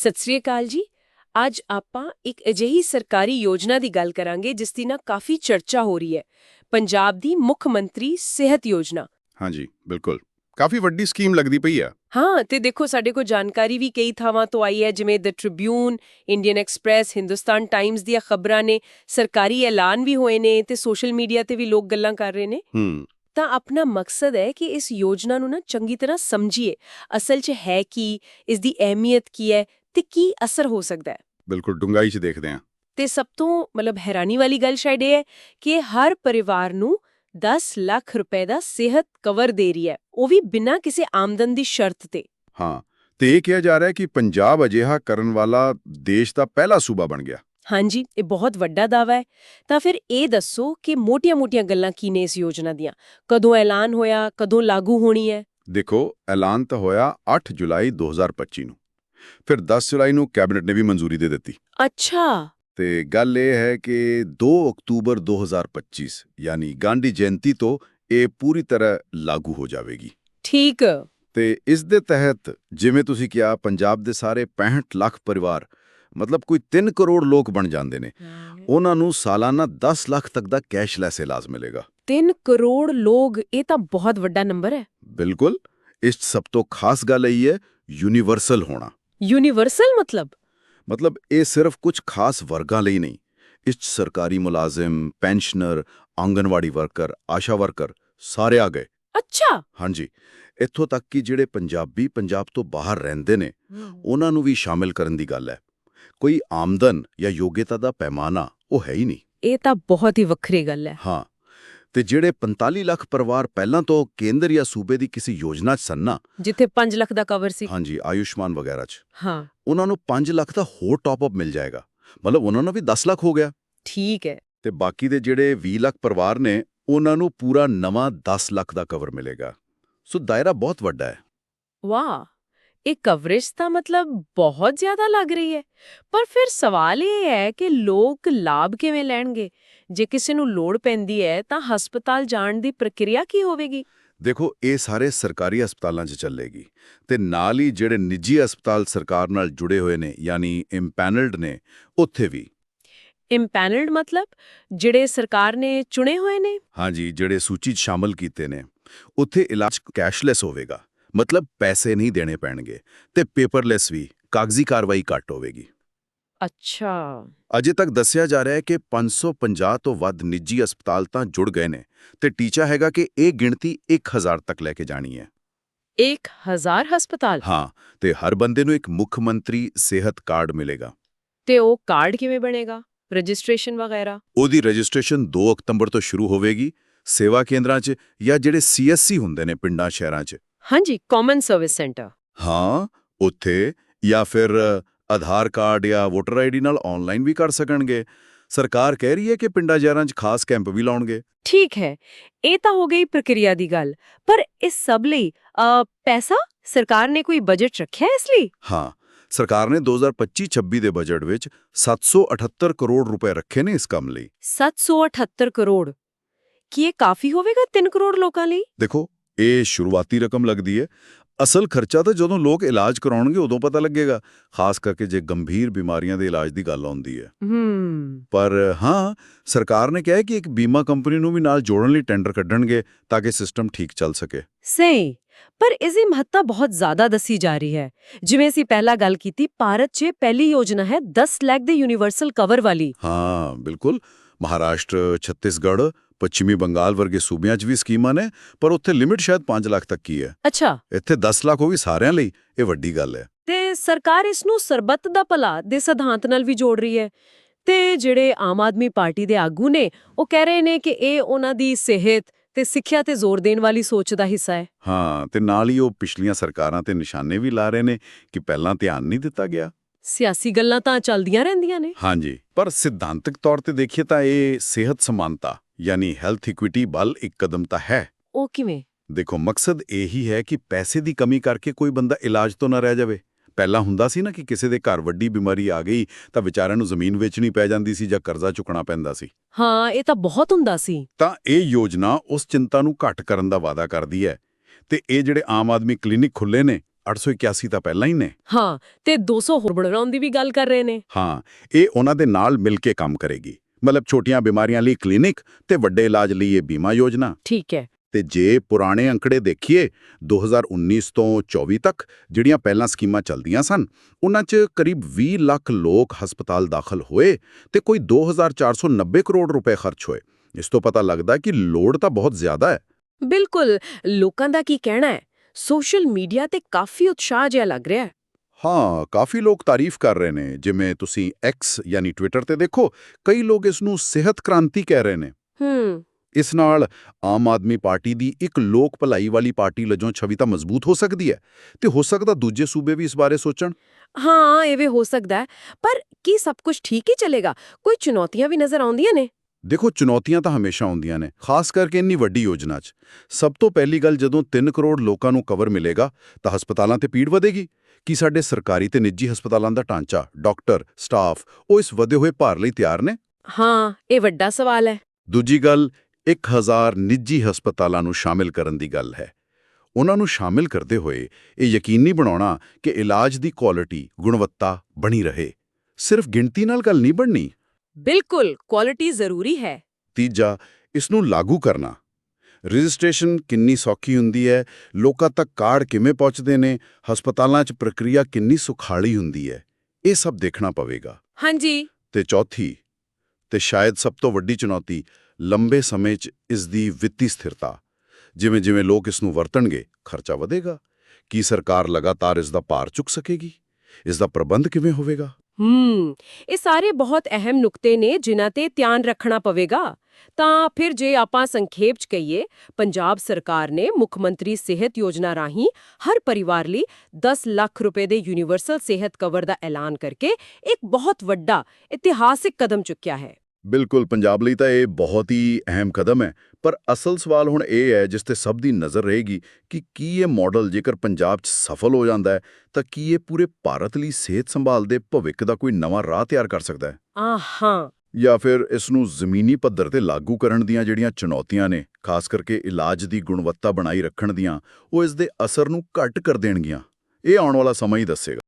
ਸਤਿ ਸ੍ਰੀ ਅਕਾਲ ਜੀ। ਅੱਜ ਆਪਾਂ ਇੱਕ ਅਜਿਹੀ ਸਰਕਾਰੀ ਯੋਜਨਾ ਦੀ ਗੱਲ ਕਰਾਂਗੇ ਜਿਸ ਦੀ ਨਾ ਕਾਫੀ ਚਰਚਾ ਹੋ ਰਹੀ ਹੈ। ਪੰਜਾਬ ਦੀ ਮੁੱਖ ਮੰਤਰੀ ਸਿਹਤ ਯੋਜਨਾ। ਹਾਂਜੀ ਬਿਲਕੁਲ। ਕਾਫੀ ਵੱਡੀ ਸਕੀਮ ਲੱਗਦੀ ਪਈ ਆ। ਹਾਂ ਤੇ ਦੇਖੋ ਸਾਡੇ ਕੋਲ ਜਾਣਕਾਰੀ ਵੀ ਕਈ ਥਾਵਾਂ ਤੋਂ ਆਈ ਹੈ ਜਿਵੇਂ the Tribune Indian Express Hindustan Times ਦੀਆਂ ਖਬਰਾਂ ਨੇ ਸਰਕਾਰੀ ਐਲਾਨ ਵੀ ਹੋਏ ਨੇ ਤੇ ਸੋਸ਼ਲ ਮੀਡੀਆ ਤੇ ਵੀ ਲੋਕ ਗੱਲਾਂ ਕਰ ਰਹੇ ਨੇ। ਹੂੰ। ਤਾਂ ਆਪਣਾ ਮਕਸਦ ਹੈ ਕਿ ਇਸ ਯੋਜਨਾ ਨੂੰ ਨਾ ਚੰਗੀ ਤਰ੍ਹਾਂ ਸਮਝੀਏ। ਅਸਲ 'ਚ ਹੈ ਕੀ? ਇਸ ਦੀ ਅਹਿਮੀਅਤ ਕੀ ਹੈ? ਤੇ ਕੀ ਅਸਰ ਹੋ ਸਕਦਾ ਹੈ? ਬਿਲਕੁਲ ਡੂੰਘਾਈ 'ਚ ਦੇਖਦੇ ਆ ਤੇ ਸਭ ਤੋਂ ਮਤਲਬ ਹੈਰਾਨੀ ਵਾਲੀ ਗੱਲ ਸ਼ਾਇਦ ਇਹ ਹੈ ਕਿ ਹਰ ਪਰਿਵਾਰ ਨੂੰ 10 ਲੱਖ ਰੁਪਏ ਦਾ ਸਿਹਤ ਕਵਰ ਦੇ ਰਹੀ ਹੈ। ਉਹ ਵੀ ਬਿਨਾਂ ਕਿਸੇ ਆਮਦਨ ਦੀ ਸ਼ਰਤ ਤੇ। ਹਾਂ ਤੇ ਇਹ ਕਿਹਾ ਜਾ ਰਿਹਾ ਹੈ ਕਿ ਪੰਜਾਬ ਅਜਿਹਾ ਕਰਨ ਵਾਲਾ ਦੇਸ਼ ਦਾ ਪਹਿਲਾ ਸੂਬਾ ਬਣ ਗਿਆ। ਹਾਂਜੀ ਇਹ ਬਹੁਤ ਵੱਡਾ ਦਾਵਾ ਹੈ। ਤਾਂ ਫਿਰ ਇਹ ਦੱਸੋ ਕਿ ਮੋਟੀਆਂ-ਮੋਟੀਆਂ ਗੱਲਾਂ ਕੀ ਨੇ ਇਸ ਯੋਜਨਾ ਦੀਆਂ? ਕਦੋਂ ਐਲਾਨ ਹੋਇਆ ਕਦੋਂ ਲਾਗੂ ਹੋਣੀ ਹੈ? ਦੇਖੋ ਐਲਾਨ ਤਾਂ ਹੋਇਆ 8 ਜੁਲਾਈ 2025 ਨੂੰ। ਫਿਰ 10 ਜੁਲਾਈ ਨੂੰ ਕੈਬਨਿਟ ਨੇ ਵੀ ਮਨਜ਼ੂਰੀ ਦੇ ਦਿੱਤੀ। ਅੱਛਾ। ਤੇ ਗੱਲ ਇਹ ਹੈ ਕਿ 2 ਅਕਤੂਬਰ 2025 ਯਾਨੀ ਗਾਂਧੀ ਜਯੰਤੀ ਤੋਂ ਇਹ ਪੂਰੀ ਤਰ੍ਹਾਂ ਲਾਗੂ ਹੋ ਜਾਵੇਗੀ। ਠੀਕ। ਤੇ ਇਸ ਦੇ ਤਹਿਤ ਜਿਵੇਂ ਤੁਸੀਂ ਕਿਹਾ ਪੰਜਾਬ ਦੇ ਸਾਰੇ 65 ਲੱਖ ਪਰਿਵਾਰ ਮਤਲਬ ਕੋਈ 3 ਕਰੋੜ ਲੋਕ ਬਣ ਜਾਂਦੇ ਨੇ। ਉਹਨਾਂ ਨੂੰ ਸਾਲਾਨਾ 10 ਲੱਖ ਤੱਕ ਦਾ ਕੈਸ਼ਲੈਸ ਇਲਾਜ ਮਿਲੇਗਾ। 3 ਕਰੋੜ ਲੋਕ ਇਹ ਤਾਂ ਬਹੁਤ ਵੱਡਾ ਨੰਬਰ ਹੈ। ਬਿਲਕੁਲ। ਇਸ ਸਭ ਤੋਂ ਖਾਸ ਗੱਲ ਇਹ ਹੈ ਯੂਨੀਵਰਸਲ ਹੋਣਾ। ਯੂਨੀਵਰਸਲ ਮਤਲਬ ਮਤਲਬ ਇਹ ਸਿਰਫ ਕੁਝ ਖਾਸ ਵਰਗਾਂ ਲਈ ਨਹੀਂ ਇਸ 'ਚ ਸਰਕਾਰੀ ਮੁਲਾਜ਼ਮ pensioner anganwadi worker ASHA worker ਸਾਰੇ ਆ ਗਏ ਅੱਛਾ ਹਾਂਜੀ ਇੱਥੋਂ ਤੱਕ ਕਿ ਜਿਹੜੇ ਪੰਜਾਬੀ ਪੰਜਾਬ ਤੋਂ ਬਾਹਰ ਰਹਿੰਦੇ ਨੇ ਉਹਨਾਂ ਨੂੰ ਵੀ ਸ਼ਾਮਿਲ ਕਰਨ ਦੀ ਗੱਲ ਹੈ ਕੋਈ ਆਮਦਨ ਜਾਂ ਯੋਗਤਾ ਦਾ ਪੈਮਾਨਾ ਉਹ ਹੈ ਹੀ ਨਹੀਂ ਇਹ ਤਾਂ ਬਹੁਤ ਹੀ ਵੱਖਰੀ ਗੱਲ ਹੈ ਹਾਂ ਤੇ ਜਿਹੜੇ 45 ਲੱਖ ਪਰਿਵਾਰ ਪਹਿਲਾਂ ਤੋਂ ਕੇਂਦਰ ਜਾਂ ਸੂਬੇ ਦੀ ਕਿਸੇ ਯੋਜਨਾ 'ਚ ਸਨ ਜਿੱਥੇ 5 ਲੱਖ ਦਾ ਕਵਰ ਸੀ। ਹਾਂਜੀ ਆਯੁਸ਼ਮਾਨ ਵਗੈਰਾ 'ਚ। ਹਾਂ। ਉਹਨਾਂ ਨੂੰ 5 ਲੱਖ ਦਾ ਹੋਰ ਟਾਪ ਅਪ ਮਿਲ ਜਾਏਗਾ। ਮਤਲਬ ਉਹਨਾਂ ਨੂੰ ਵੀ 10 ਲੱਖ ਹੋ ਗਿਆ। ਠੀਕ ਹੈ। ਤੇ ਬਾਕੀ ਦੇ ਜਿਹੜੇ 20 ਲੱਖ ਪਰਿਵਾਰ ਨੇ ਉਹਨਾਂ ਨੂੰ ਪੂਰਾ ਨਵਾਂ 10 ਲੱਖ ਦਾ ਕਵਰ ਮਿਲੇਗਾ। ਸੋ ਦਾਇਰਾ ਬਹੁਤ ਵੱਡਾ ਹੈ। ਵਾਹ! ਇਹ ਕਵਰੇਜ ਤਾਂ ਮਤਲਬ ਬਹੁਤ ਜ਼ਿਆਦਾ ਲੱਗ ਰਹੀ ਹੈ। ਪਰ ਫਿਰ ਸਵਾਲ ਇਹ ਹੈ ਕਿ ਲੋਕ ਲਾਭ ਕਿਵੇਂ ਲੈਣਗੇ? ਜੇ ਕਿਸੇ ਨੂੰ ਲੋੜ ਪੈਂਦੀ ਹੈ ਤਾਂ ਹਸਪਤਾਲ ਜਾਣ ਦੀ ਪ੍ਰਕਿਰਿਆ ਕੀ ਹੋਵੇਗੀ? ਦੇਖੋ ਇਹ ਸਾਰੇ ਸਰਕਾਰੀ ਹਸਪਤਾਲਾਂ 'ਚ ਚੱਲੇਗੀ ਤੇ ਨਾਲ ਹੀ ਜਿਹੜੇ ਨਿੱਜੀ ਹਸਪਤਾਲ ਸਰਕਾਰ ਨਾਲ ਜੁੜੇ ਹੋਏ ਨੇ ਯਾਨੀ ਇੰਪੈਨਲਡ ਨੇ ਉੱਥੇ ਵੀ। ਇੰਪੈਨਲਡ ਮਤਲਬ? ਜਿਹੜੇ ਸਰਕਾਰ ਨੇ ਚੁਣੇ ਹੋਏ ਨੇ? ਹਾਂਜੀ ਜਿਹੜੇ ਸੂਚੀ 'ਚ ਸ਼ਾਮਲ ਕੀਤੇ ਨੇ। ਉੱਥੇ ਇਲਾਜ ਕੈਸ਼ਲੈਸ ਹੋਵੇਗਾ ਮਤਲਬ ਪੈਸੇ ਨਹੀਂ ਦੇਣੇ ਪੈਣਗੇ ਤੇ ਪੇਪਰਲੈਸ ਵੀ ਕਾਗਜ਼ੀ ਕਾਰਵਾਈ ਘੱਟ ਹੋਵੇਗੀ। ਅੱਛਾ। ਅਜੇ ਤੱਕ ਦੱਸਿਆ ਜਾ ਰਿਹਾ ਹੈ ਕਿ 550 ਤੋਂ ਵੱਧ ਨਿੱਜੀ ਹਸਪਤਾਲ ਤਾਂ ਜੁੜ ਗਏ ਨੇ ਤੇ ਟੀਚਾ ਹੈਗਾ ਕਿ ਇਹ ਗਿਣਤੀ 1000 ਤੱਕ ਲੈ ਕੇ ਜਾਣੀ ਹੈ। 1000 ਹਸਪਤਾਲ? ਹਾਂ ਤੇ ਹਰ ਬੰਦੇ ਨੂੰ ਇੱਕ ਮੁੱਖ ਮੰਤਰੀ ਸਿਹਤ ਕਾਰਡ ਮਿਲੇਗਾ। ਤੇ ਉਹ ਕਾਰਡ ਕਿਵੇਂ ਬਣੇਗਾ? ਰਜਿਸਟ੍ਰੇਸ਼ਨ ਵਗੈਰਾ? ਉਹਦੀ ਰਜਿਸਟ੍ਰੇਸ਼ਨ 2 ਅਕਤੂਬਰ ਤੋਂ ਸ਼ੁਰੂ ਹੋਵੇਗੀ ਸੇਵਾ ਕੇਂਦਰਾਂ 'ਚ ਜਾਂ ਜਿਹੜੇ ਸੀਐਸਸੀ ਹੁੰਦੇ ਨੇ ਪਿੰਡਾਂ ਸ਼ਹਿਰਾਂ 'ਚ। ਹਾਂਜੀ ਕਾਮਨ ਸਰਵਿਸ ਸੈਂਟਰ ਹਾਂ ਉੱਥੇ ਜਾਂ ਫਿਰ ਆਧਾਰ ਕਾਰਡ ਜਾਂ ਵੋਟਰ ਆਈਡੀ ਨਾਲ ਆਨਲਾਈਨ ਵੀ ਕਰ ਸਕਣਗੇ। ਸਰਕਾਰ ਕਹਿ ਰਹੀ ਹੈ ਕਿ ਪਿੰਡਾਂ ਸ਼ਹਿਰਾਂ 'ਚ ਖਾਸ ਕੈਂਪ ਵੀ ਲਾਉਣਗੇ। ਠੀਕ ਹੈ ਇਹ ਤਾਂ ਹੋ ਗਈ ਪ੍ਰਕਿਰਿਆ ਦੀ ਗੱਲ। ਪਰ ਇਸ ਸਭ ਲਈ ਪੈਸਾ? ਸਰਕਾਰ ਨੇ ਕੋਈ ਬਜਟ ਰੱਖਿਆ ਇਸ ਲਈ? ਹਾਂ ਸਰਕਾਰ ਨੇ 2025-26 ਦੇ ਬਜਟ ਵਿੱਚ 778 ਕਰੋੜ ਰੁਪਏ ਰੱਖੇ ਨੇ ਇਸ ਕੰਮ ਲਈ। 778 ਕਰੋੜ? ਕੀ ਇਹ ਕਾਫੀ ਹੋਵੇਗਾ 3 ਕਰੋੜ ਲੋਕਾਂ ਲਈ? ਦੇਖੋ ਇਹ ਸ਼ੁਰੂਆਤੀ ਰਕਮ ਲੱਗਦੀ ਹੈ। ਅਸਲ ਖਰਚਾ ਤਾਂ ਜਦੋਂ ਲੋਕ ਇਲਾਜ ਕਰਾਉਣਗੇ ਉਦੋਂ ਪਤਾ ਲੱਗੇਗਾ। ਖਾਸ ਕਰਕੇ ਜੇ ਗੰਭੀਰ ਬਿਮਾਰੀਆਂ ਦੇ ਇਲਾਜ ਦੀ ਗੱਲ ਆਉਂਦੀ ਹੈ। ਹੂੰ। ਪਰ ਹਾਂ ਸਰਕਾਰ ਨੇ ਕਿਹਾ ਕਿ ਇੱਕ ਬੀਮਾ ਕੰਪਨੀ ਨੂੰ ਵੀ ਨਾਲ ਜੋੜਨ ਲਈ ਟੈਂਡਰ ਕੱਢਣਗੇ ਤਾਂ ਕਿ ਸਿਸਟਮ ਠੀਕ ਚੱਲ ਸਕੇ। ਸਹੀ। ਪਰ ਇਸ ਦੀ ਮਹੱਤਤਾ ਬਹੁਤ ਜ਼ਿਆਦਾ ਦੱਸੀ ਜਾ ਰਹੀ ਹੈ। ਜਿਵੇਂ ਅਸੀਂ ਪਹਿਲਾਂ ਗੱਲ ਕੀਤੀ ਭਾਰਤ 'ਚ ਪਹਿਲੀ ਯੋਜਨਾ ਹੈ 10 ਲੱਖ ਦੇ ਯੂਨੀਵਰਸਲ ਕਵਰ ਵਾਲੀ। ਹਾਂ ਬਿਲਕੁਲ। ਮਹਾਰਾਸ਼ਟਰ ਛੱਤੀਸਗੜ੍ਹ ਪੱਛਮੀ ਬੰਗਾਲ ਵਰਗੇ ਸੂਬਿਆਂ 'ਚ ਵੀ ਸਕੀਮਾਂ ਨੇ ਪਰ ਉੱਥੇ ਲਿਮਿਟ ਸ਼ਾਇਦ 5 ਲੱਖ ਤੱਕ ਹੀ ਹੈ। ਅੱਛਾ। ਇੱਥੇ 10 ਲੱਖ ਉਹ ਵੀ ਸਾਰਿਆਂ ਲਈ ਇਹ ਵੱਡੀ ਗੱਲ ਹੈ। ਤੇ ਸਰਕਾਰ ਇਸ ਨੂੰ ਸਰਬੱਤ ਦਾ ਭਲਾ ਦੇ ਸਿਧਾਂਤ ਨਾਲ ਵੀ ਜੋੜ ਰਹੀ ਹੈ। ਤੇ ਜਿਹੜੇ ਆਮ ਆਦਮੀ ਪਾਰਟੀ ਦੇ ਆਗੂ ਨੇ ਉਹ ਕਹਿ ਰਹੇ ਨੇ ਕਿ ਇਹ ਉਹਨਾਂ ਦੀ ਸਿਹਤ ਤੇ ਸਿੱਖਿਆ ਤੇ ਜ਼ੋਰ ਦੇਣ ਵਾਲੀ ਸੋਚ ਦਾ ਹਿੱਸਾ ਹੈ। ਹਾਂ ਤੇ ਨਾਲ ਹੀ ਉਹ ਪਿਛਲੀਆਂ ਸਰਕਾਰਾਂ ਤੇ ਨਿਸ਼ਾਨੇ ਵੀ ਲਾ ਰਹੇ ਨੇ ਕਿ ਪਹਿਲਾਂ ਧਿਆਨ ਨਹੀਂ ਦਿੱਤਾ ਗਿਆ। ਸਿਆਸੀ ਗੱਲਾਂ ਤਾਂ ਚੱਲਦੀਆਂ ਰਹਿੰਦੀਆਂ ਨੇ। ਹਾਂਜੀ ਪਰ ਸਿਧਾਂਤਕ ਤੌਰ ਤੇ ਦੇਖੀਏ ਤਾਂ ਇਹ ਸਿਹਤ ਸਮਾਨਤਾ ਯਾਨੀ ਹੈਲਥ ਇਕੁਇਟੀ ਵੱਲ ਇੱਕ ਕਦਮ ਤਾਂ ਹੈ। ਉਹ ਕਿਵੇਂ? ਦੇਖੋ ਮਕਸਦ ਇਹੀ ਹੈ ਕਿ ਪੈਸੇ ਦੀ ਕਮੀ ਕਰਕੇ ਕੋਈ ਬੰਦਾ ਇਲਾਜ ਤੋਂ ਨਾ ਰਹਿ ਜਾਵੇ। ਪਹਿਲਾਂ ਹੁੰਦਾ ਸੀ ਨਾ ਕਿ ਕਿਸੇ ਦੇ ਘਰ ਵੱਡੀ ਬਿਮਾਰੀ ਆ ਗਈ ਤਾਂ ਵਿਚਾਰਿਆਂ ਨੂੰ ਜ਼ਮੀਨ ਵੇਚਣੀ ਪੈ ਜਾਂਦੀ ਸੀ ਜਾਂ ਕਰਜ਼ਾ ਚੁੱਕਣਾ ਪੈਂਦਾ ਸੀ। ਹਾਂ ਇਹ ਤਾਂ ਬਹੁਤ ਹੁੰਦਾ ਸੀ। ਤਾਂ ਇਹ ਯੋਜਨਾ ਉਸ ਚਿੰਤਾ ਨੂੰ ਘੱਟ ਕਰਨ ਦਾ ਵਾਅਦਾ ਕਰਦੀ ਹੈ। ਤੇ ਇਹ ਜਿਹੜੇ ਆਮ ਆਦਮੀ ਕਲੀਨਿਕ ਖੁੱਲੇ ਨੇ 881 ਤਾਂ ਪਹਿਲਾਂ ਹੀ ਨੇ। ਹਾਂ ਤੇ 200 ਹੋਰ ਬਣਾਉਣ ਦੀ ਵੀ ਗੱਲ ਕਰ ਰਹੇ ਨੇ। ਹਾਂ ਇਹ ਉਹਨਾਂ ਦੇ ਨਾਲ ਮਿਲ ਕੇ ਕੰਮ ਕਰੇਗੀ। ਮਤਲਬ ਛੋਟੀਆਂ ਬਿਮਾਰੀਆਂ ਲਈ ਕਲੀਨਿਕ ਤੇ ਵੱਡੇ ਇਲਾਜ ਲਈ ਇਹ ਬੀਮਾ ਯੋਜਨਾ। ਠੀਕ ਹੈ। ਤੇ ਜੇ ਪੁਰਾਣੇ ਅੰਕੜੇ ਦੇਖੀਏ 2019 ਤੋਂ 24 ਤੱਕ ਜਿਹੜੀਆਂ ਪਹਿਲਾਂ ਸਕੀਮਾਂ ਚੱਲਦੀਆਂ ਸਨ ਉਹਨਾਂ 'ਚ ਕਰੀਬ 20 ਲੱਖ ਲੋਕ ਹਸਪਤਾਲ ਦਾਖਲ ਹੋਏ ਤੇ ਕੋਈ 2490 ਕਰੋੜ ਰੁਪਏ ਖਰਚ ਹੋਏ। ਇਸ ਤੋਂ ਪਤਾ ਲੱਗਦਾ ਕਿ ਲੋੜ ਤਾਂ ਬਹੁਤ ਜ਼ਿਆਦਾ ਹੈ। ਬਿਲਕੁਲ ਲੋਕਾਂ ਦਾ ਕੀ ਕਹਿਣਾ ਹੈ? ਸੋਸ਼ਲ ਮੀਡੀਆ ਤੇ ਕਾਫੀ ਉਤਸ਼ਾਹ ਜਿਹਾ ਲੱਗ ਰਿਹਾ ਹੈ। ਹਾਂ ਕਾਫੀ ਲੋਕ ਤਾਰੀਫ ਕਰ ਰਹੇ ਨੇ ਜਿਵੇਂ ਤੁਸੀਂ X ਯਾਨੀ ਟਵਿੱਟਰ ਤੇ ਦੇਖੋ ਕਈ ਲੋਕ ਇਸ ਨੂੰ ਸਿਹਤ ਕ੍ਰਾਂਤੀ ਕਹਿ ਰਹੇ ਨੇ। ਹੂੰ। ਇਸ ਨਾਲ ਆਮ ਆਦਮੀ ਪਾਰਟੀ ਦੀ ਇੱਕ ਲੋਕ ਭਲਾਈ ਵਾਲੀ ਪਾਰਟੀ ਵਜੋਂ ਛਵੀ ਤਾਂ ਮਜ਼ਬੂਤ ਹੋ ਸਕਦੀ ਹੈ। ਤੇ ਹੋ ਸਕਦਾ ਦੂਜੇ ਸੂਬੇ ਵੀ ਇਸ ਬਾਰੇ ਸੋਚਣ। ਹਾਂ ਇਹ ਵੀ ਹੋ ਸਕਦਾ ਪਰ ਕੀ ਸਭ ਕੁਝ ਠੀਕ ਹੀ ਚੱਲੇਗਾ? ਕੋਈ ਚੁਣੌਤੀਆਂ ਵੀ ਨਜ਼ਰ ਆਉਂਦੀਆਂ ਨੇ? ਦੇਖੋ ਚੁਣੌਤੀਆਂ ਤਾਂ ਹਮੇਸ਼ਾ ਆਉਂਦੀਆਂ ਨੇ ਖਾਸ ਕਰਕੇ ਇੰਨੀ ਵੱਡੀ ਯੋਜਨਾ 'ਚ। ਸਭ ਤੋਂ ਪਹਿਲੀ ਗੱਲ ਜਦੋਂ 3 ਕਰੋੜ ਲੋਕਾਂ ਨੂੰ ਕਵਰ ਮਿਲੇਗਾ ਤਾਂ ਹਸਪਤਾਲਾਂ ਤੇ ਭੀੜ ਵਧੇਗੀ। ਕੀ ਸਾਡੇ ਸਰਕਾਰੀ ਤੇ ਨਿੱਜੀ ਹਸਪਤਾਲਾਂ ਦਾ ਢਾਂਚਾ ਡਾਕਟਰ ਸਟਾਫ ਉਹ ਇਸ ਵਧੇ ਹੋਏ ਭਾਰ ਲਈ ਤਿਆਰ ਨੇ? ਹਾਂ ਇਹ ਵੱਡਾ ਸਵਾਲ ਹੈ। ਦੂਜੀ ਗੱਲ 1000 ਨਿੱਜੀ ਹਸਪਤਾਲਾਂ ਨੂੰ ਸ਼ਾਮਿਲ ਕਰਨ ਦੀ ਗੱਲ ਹੈ। ਉਹਨਾਂ ਨੂੰ ਸ਼ਾਮਿਲ ਕਰਦੇ ਹੋਏ ਇਹ ਯਕੀਨੀ ਬਣਾਉਣਾ ਕਿ ਇਲਾਜ ਦੀ ਕੁਆਲਿਟੀ ਗੁਣਵੱਤਾ ਬਣੀ ਰਹੇ। ਸਿਰਫ ਗਿਣਤੀ ਨਾਲ ਗੱਲ ਨਹੀਂ ਬਣਨੀ? ਬਿਲਕੁਲ ਕੁਆਲਿਟੀ ਜ਼ਰੂਰੀ ਹੈ। ਤੀਜਾ ਇਸ ਨੂੰ ਲਾਗੂ ਕਰਨਾ। ਰਜਿਸਟ੍ਰੇਸ਼ਨ ਕਿੰਨੀ ਸੌਖੀ ਹੁੰਦੀ ਹੈ ਲੋਕਾਂ ਤੱਕ ਕਾਰਡ ਕਿਵੇਂ ਪਹੁੰਚਦੇ ਨੇ ਹਸਪਤਾਲਾਂ 'ਚ ਪ੍ਰਕਿਰਿਆ ਕਿੰਨੀ ਸੁਖਾਲੀ ਹੁੰਦੀ ਹੈ ਇਹ ਸਭ ਦੇਖਣਾ ਪਵੇਗਾ। ਹਾਂਜੀ। ਤੇ ਚੌਥੀ ਤੇ ਸ਼ਾਇਦ ਸਭ ਤੋਂ ਵੱਡੀ ਚੁਣੌਤੀ ਲੰਬੇ ਸਮੇਂ 'ਚ ਇਸ ਦੀ ਵਿੱਤੀ ਸਥਿਰਤਾ। ਜਿਵੇਂ ਜਿਵੇਂ ਲੋਕ ਇਸ ਨੂੰ ਵਰਤਣਗੇ ਖਰਚਾ ਵਧੇਗਾ। ਕੀ ਸਰਕਾਰ ਲਗਾਤਾਰ ਇਸ ਦਾ ਭਾਰ ਚੁੱਕ ਸਕੇਗੀ? ਇਸ ਦਾ ਪ੍ਰਬੰਧ ਕਿਵੇਂ ਹੋਵੇਗਾ? ਹੂੰ, ਇਹ ਸਾਰੇ ਬਹੁਤ ਅਹਿਮ ਨੁਕਤੇ ਨੇ ਜਿਨ੍ਹਾਂ ਤੇ ਧਿਆਨ ਰੱਖਣਾ ਪਵੇਗਾ। ਤਾਂ ਫਿਰ ਜੇ ਆਪਾਂ ਸੰਖੇਪ ਚ ਕਹੀਏ, ਪੰਜਾਬ ਸਰਕਾਰ ਨੇ ਮੁੱਖ ਮੰਤਰੀ ਸਿਹਤ ਯੋਜਨਾ ਰਾਹੀਂ ਹਰ ਪਰਿਵਾਰ ਲਈ 10 ਲੱਖ ਰੁਪਏ ਦੇ ਯੂਨੀਵਰਸਲ ਸਿਹਤ ਕਵਰ ਦਾ ਐਲਾਨ ਕਰਕੇ ਇੱਕ ਬਹੁਤ ਵੱਡਾ ਇਤਿਹਾਸਿਕ ਕਦਮ ਚੁੱਕਿਆ ਹੈ। ਬਿਲਕੁਲ ਪੰਜਾਬ ਲਈ ਤਾਂ ਇਹ ਬਹੁਤ ਹੀ ਅਹਿਮ ਕਦਮ ਹੈ। ਪਰ ਅਸਲ ਸਵਾਲ ਹੁਣ ਇਹ ਹੈ ਜਿਸ ਤੇ ਸਭ ਦੀ ਨਜ਼ਰ ਰਹੇਗੀ ਕਿ ਕੀ ਇਹ ਮਾਡਲ ਜੇਕਰ ਪੰਜਾਬ 'ਚ ਸਫਲ ਹੋ ਜਾਂਦਾ ਹੈ ਤਾਂ ਕੀ ਇਹ ਪੂਰੇ ਭਾਰਤ ਲਈ ਸਿਹਤ ਸੰਭਾਲ ਦੇ ਭਵਿੱਖ ਦਾ ਕੋਈ ਨਵਾਂ ਰਾਹ ਤਿਆਰ ਕਰ ਸਕਦਾ ਹੈ? ਆ ਹਾਂ ਜਾਂ ਫਿਰ ਇਸ ਨੂੰ ਜ਼ਮੀਨੀ ਪੱਧਰ ਤੇ ਲਾਗੂ ਕਰਨ ਦੀਆਂ ਜਿਹੜੀਆਂ ਚੁਣੌਤੀਆਂ ਨੇ ਖਾਸ ਕਰਕੇ ਇਲਾਜ ਦੀ ਗੁਣਵੱਤਾ ਬਣਾਈ ਰੱਖਣ ਦੀਆਂ ਉਹ ਇਸ ਦੇ ਅਸਰ ਨੂੰ ਘੱਟ ਕਰ ਦੇਣਗੀਆਂ? ਇਹ ਆਉਣ ਵਾਲਾ ਸਮਾਂ ਹੀ ਦੱਸੇਗਾ।